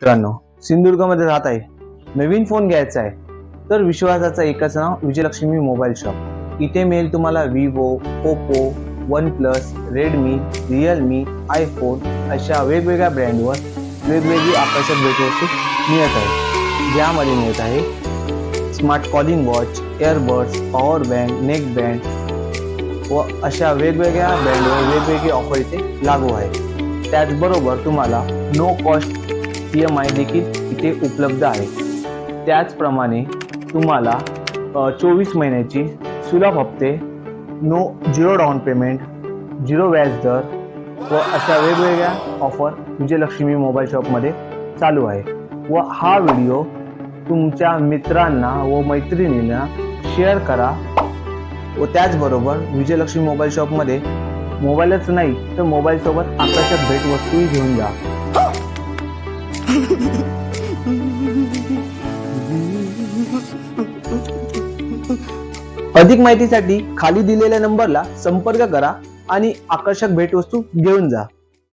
मित्रांनो सिंधुदुर्गमध्ये राहत आहे. नवीन फोन घ्यायचा आहे. तर विश्वासाचं एकच नाव विजयलक्ष्मी मोबाईल शॉप इथे मिळेल तुम्हाला Vivo Oppo OnePlus Redmi Realme iPhone अशा वेगवेगळ्या ब्रँडवर वेगवेगळी आकर्षक भेटवस्तू मिळत आहे ज्यामध्ये मिळत आहे smart calling watch earbuds power bank neck band व अशा वेगवेगळ्या ब्रँडवर वेगवेगळी ऑफर इथे लागू आहे त्याचबरोबर तुम्हाला no cost E M I देखील इथे उपलब्ध आहे. त्याचप्रमाणे तुम्हाला चोवीस महिन्याची सुलभ हप्ते no zero down payment zero व्याज दर व अशा वेगवेगळ्या ऑफर विजयलक्ष्मी मोबाईल शॉपमध्ये चालू आहे. व हा व्हिडिओ तुमच्या मित्रांना व मैत्रिणींना शेअर करा. व त्याचबरोबर विजयलक्ष्मी मोबाईल शॉपमध्ये मोबाईलच नाही तर मोबाईलसोबत आकर्षक भेटवस्तूही घेऊन जा. अधिक माहितीसाठी खाली दिलेल्या नंबरला संपर्क करा आणि आकर्षक भेटवस्तू घेऊन जा.